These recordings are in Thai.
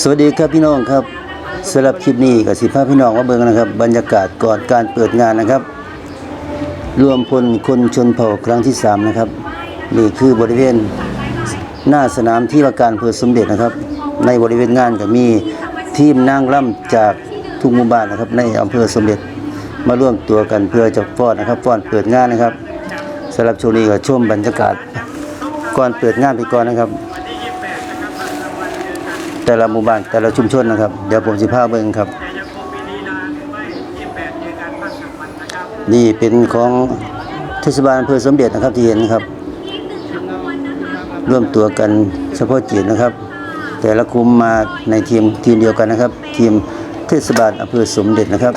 สวัสดีครับพี่น้องครับสำหรับคลิปนี้กับสิพาพพี่น้องว่าเบิ่งนะครับ บรรยากาศก่อนการเปิดงานนะครับ รวมพลคนชนเผ่าครั้งที่ 3 นะครับ นี่คือบริเวณหน้าสนามที่ว่าการอำเภอสมเด็จนะครับ ในบริเวณงานก็มีทีมนางร่ำจากทุกหมู่บ้านนะครับ ในอำเภอสมเด็จมาร่วมตัวกันเพื่อจะฟ้อนนะครับฟ้อนเปิดงานนะครับสำหรับโชวงนี้ก็ชมบรรยากาศก่อนเปิดงานไปก่อนนะครับ แต่ละหมู่บ้านแต่ละชุมชนนะครับ เดี๋ยวผมสิพาเบิ่งครับ นี่เป็นของเทศบาลอำเภอสมเด็จนะครับที่เห็นนะครับ ร่วมตัวกันเฉพาะจิตนะครับ แต่ละกลุ่มมาในทีมทีมเดียวกันนะครับ ทีมเทศบาลอำเภอสมเด็จนะครับ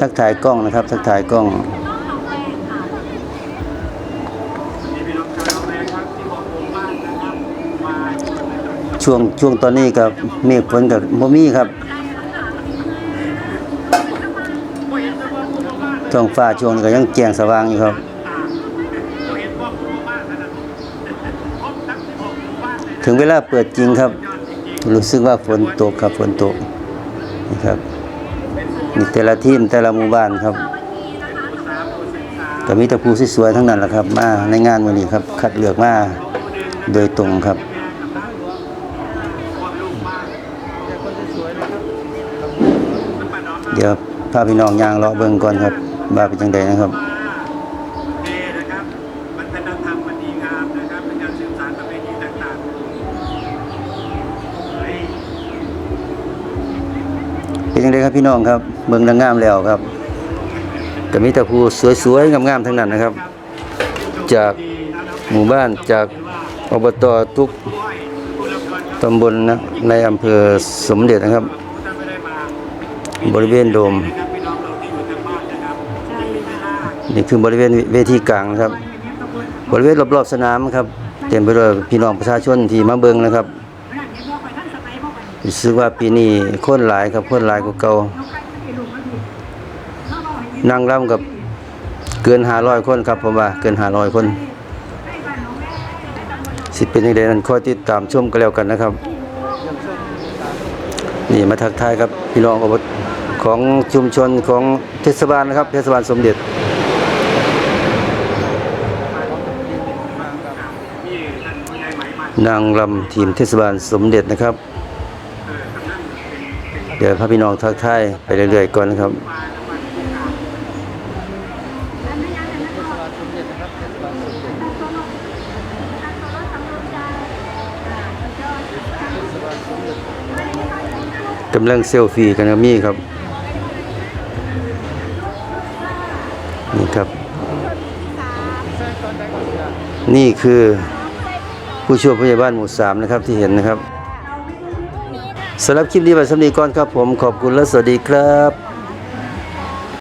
ทักทายกล้องนะครับ ทักทายกล้อง ช่วงช่วงตอนนี้กับเมฆฝนกับบ่มีครับท้องฟ้าช่วงนี้ก็ยังแจ้งสว่างอยู่ครับถึงเวลาเปิดจริงครับ รู้สึกว่าฝนตกครับฝนตกนี่ครับนี่แต่ละทีมแต่ละหมู่บ้านครับก็มีต่ผู้สวยๆทั้งนั้นแหละครับ มาในงานวันนี้ครับ คัดเลือกมาโดยตรงครับ เดี๋ยวพาพี่น้องยางเลาะเบิ่งก่อนครับว่าเป็นจังไดนะครับเอนะครับวัฒนธรรมมันดีงามนะครับเป็นการสืบสานประเพณีต่างๆเฮ้ยเป็นจังไดครับพี่น้องครับเบิ่งดังงามแล้วครับก็มีแต่ผู้สวยๆงามๆทั้งนั้นนะครับ จากหมู่บ้านจากอบตทุกตำบลนะในอำเภอสมเด็จนะครับถ้าไม่ได้มา บริเวณโดม นี่คือบริเวณเวทีกลางนะครับ บริเวณรอบๆสนามครับเต็มไปด้วยพี่น้องประชาชนที่มาเบิ่งนะครับรู้สึกว่าปีนี้คนหลายครับคนหลายกว่าเก่านั่งร่ำกับเกิน500คนครับผมว่าเกิน500คน สิเป็นยังไงนั้นคอยติดตามชมกันแล้วกันนะครับ นี่มาทักทายครับพี่น้องอบของชุมชนของเทศบาลนะครับ เทศบาลสมเด็จนางรำทีมเทศบาลสมเด็จนะครับ เดี๋ยวพาพี่น้องทักทายไปเรื่อยๆก่อนนะครับ กำลังเซลฟี่กันกับมี่ครับ นี่ครับ นี่คือผู้ช่วยผู้ใหญ่บ้านหมู่สามนะครับที่เห็นนะครับสำหรับคลิปนี้ไปสำนีก่อนครับผมขอบคุณและสวัสดีครับ